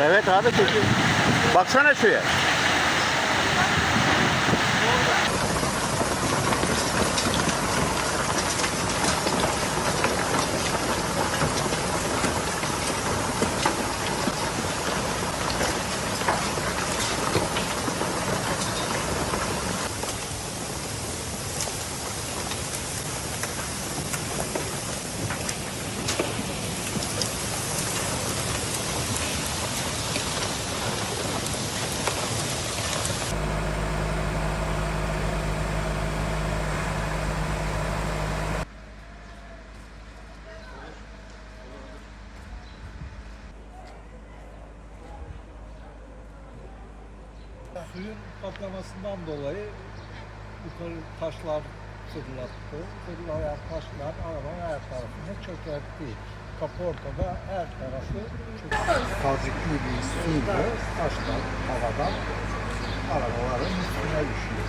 Evet abi çekim. Baksana şuraya. Suyun patlamasından dolayı yukarı taşlar fırlattı. Fırlayan taşlar arabanın her tarafını çökertti. Kapı ortada her tarafı. Tazikli bir suyla taşlar havadan arabaların üstüne düşüyor.